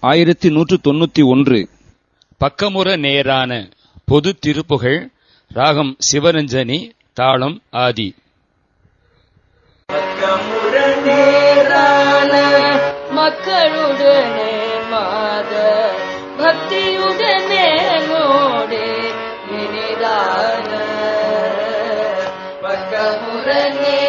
ஆயிரத்தி நூற்று தொண்ணூத்தி ஒன்று. பக்கமுற நேரான பொது திருப்புகழ் ராகம் சிவரஞ்சனி தாளம் ஆதி. மக்களுடனே மாத பக்தியுடனே நோடே நினைதான. பக்கமுறனே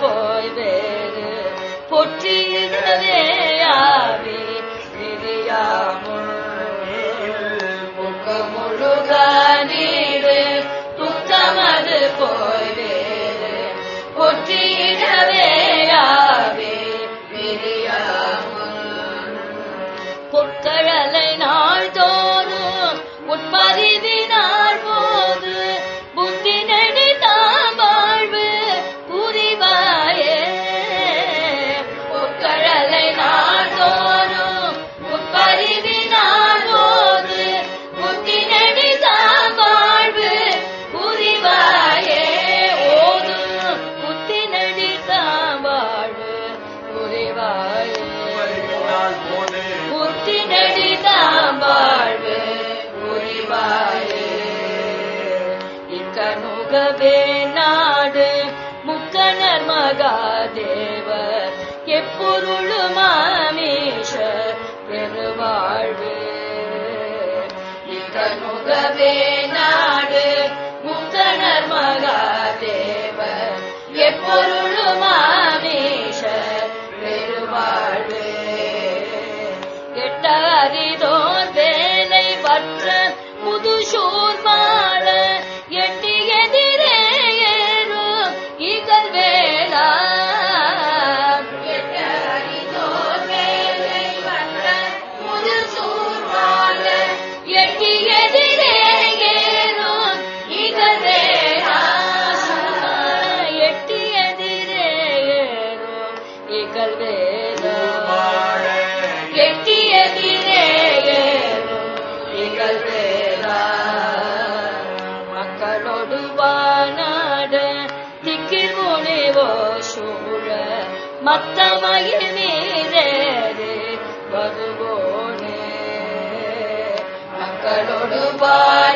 போல் வேறு பொற்றிய முகவே நாடு முக்கனர் மகாதேவர் எப்பொருளுமாமேஷ பெருவாழ்வு. இத்தன் முகவே மத்தமயில் மீதேறு வருவோனே. மக்களோடு பார்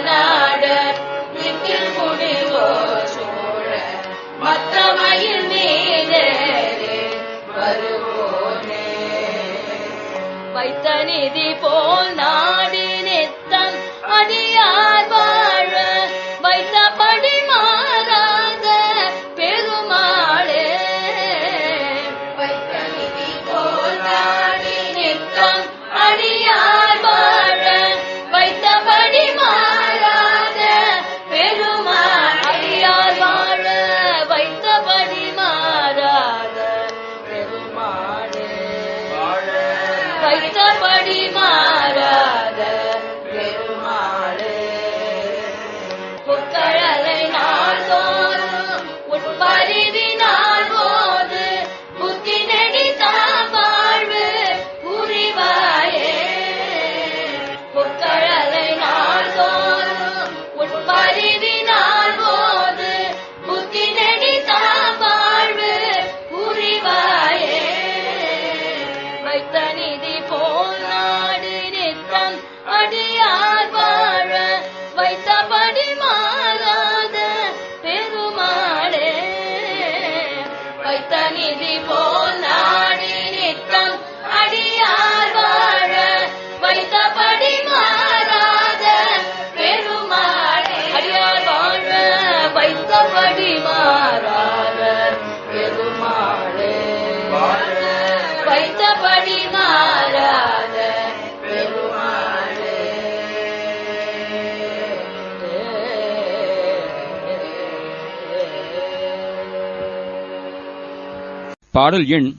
பாடல் எண்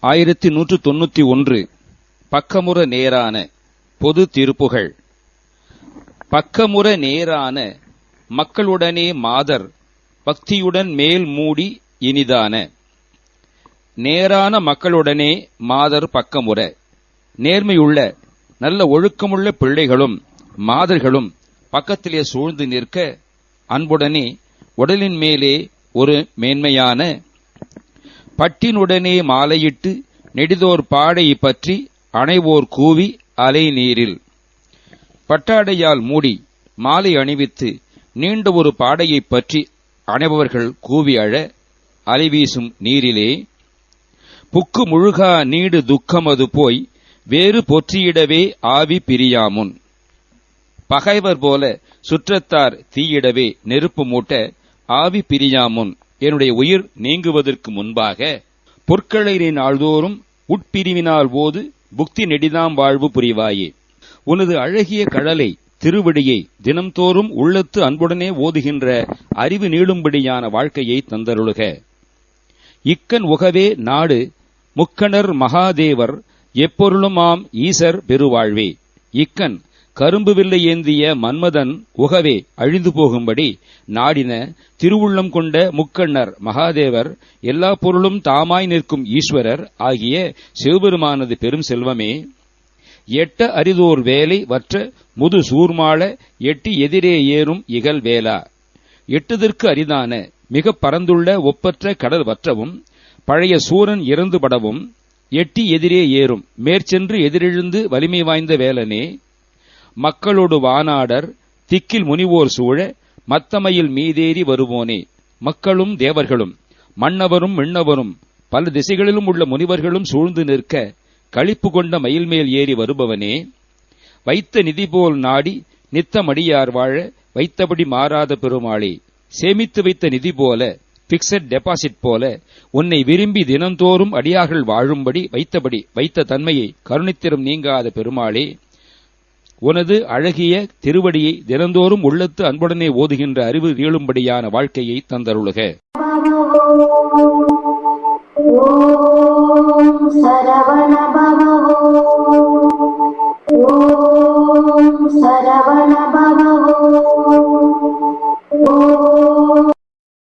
ஆயிரத்தி நூற்று தொண்ணூத்தி ஒன்று. பக்கமுற நேரான பொது திருப்புகழ் பக்கமுற நேரான மக்களுடனே மாதர் பக்தியுடன் மேல் மூடி இனிதான. நேரான மக்களுடனே மாதர் பக்கமுற. நேர்மையுள்ள நல்ல ஒழுக்கமுள்ள பிள்ளைகளும் மாதர்களும் பக்கத்திலே சூழ்ந்து நிற்க அன்புடனே உடலின் மேலே ஒரு மேன்மையான பட்டினுடனே மாலையிட்டு நெடிதோர் பாடை பற்றி அணைவோர் கூவி அலை நீரில் பட்டாடையால் மூடி மாலை அணிவித்து நீண்ட ஒரு பாடையைப் பற்றி அணைபவர்கள் கூவி அழ அலைவீசும் நீரிலே புக்கு முழுகா நீடு துக்கமது போய் வேறு பொற்றியிடவே ஆவி பிரியாமுன். பகைவர் போல சுற்றத்தார் தீயிடவே நெருப்பு மூட்ட ஆவி பிரியாமுன். என்னுடைய உயிர் நீங்குவதற்கு முன்பாக பொற்களை நாள்தோறும் உட்பிரிவினால் போது புக்தி நெடிதாம் வாழ்வு புரிவாயே. உனது அழகிய கடலை திருவடியை தினம்தோறும் உள்ளத்து அன்புடனே ஓதுகின்ற அறிவு நீளும்படியான வாழ்க்கையை தந்தருளுக. இக்கன் உகவே நாடு முக்கணர் மகாதேவர் எப்பொருளுமாம் ஈசர் பெருவாழ்வே? இக்கன் கரும்பு வில்லை ஏந்திய மன்மதன் உகவே அழிந்து போகும்படி நாடின திருவுள்ளம் கொண்ட முக்கண்ணர் மகாதேவர் எல்லா பொருளும் தாமாய் நிற்கும் ஈஸ்வரர் ஆகிய சிவபெருமானது பெரும் செல்வமே. எட்ட அரிதோர் வேலை வற்ற முது சூர்மாள எட்டி எதிரே ஏறும் இகல் வேலா. எட்டுதற்கு அரிதான மிக பரந்துள்ள ஒப்பற்ற கடல் வற்றவும் பழைய சூரன் இறந்து படவும் எட்டி எதிரே ஏறும். மேற்சென்று எதிரெழுந்து வலிமை வாய்ந்த வேலனே மக்களோடு வானாடர் திக்கில் முனிவோர் சூழ மத்தமையில் மீதேறி வருவோனே. மக்களும் தேவர்களும் மன்னவரும் மின்னவரும் பல திசைகளிலும் உள்ள முனிவர்களும் சூழ்ந்து நிற்க களிப்பு கொண்ட மயில் மேல் ஏறி வருபவனே. வைத்த நிதி போல் நாடி நித்தமடியார் வாழ வைத்தபடி மாறாத பெருமாளே. சேமித்து வைத்த நிதி போல பிக்சட் டெபாசிட் போல உன்னை விரும்பி தினந்தோறும் அடியார்கள் வாழும்படி வைத்தபடி வைத்த தன்மையை கருணித்திரம் நீங்காத பெருமாளே உனது அழகிய திருவடியை தினந்தோறும் உள்ளத்து அன்புடனே ஓதுகின்ற அறிவு நீளும்படியான வாழ்க்கையை தந்தருளுக. ஓம் சரவண பவ ஓம் சரவண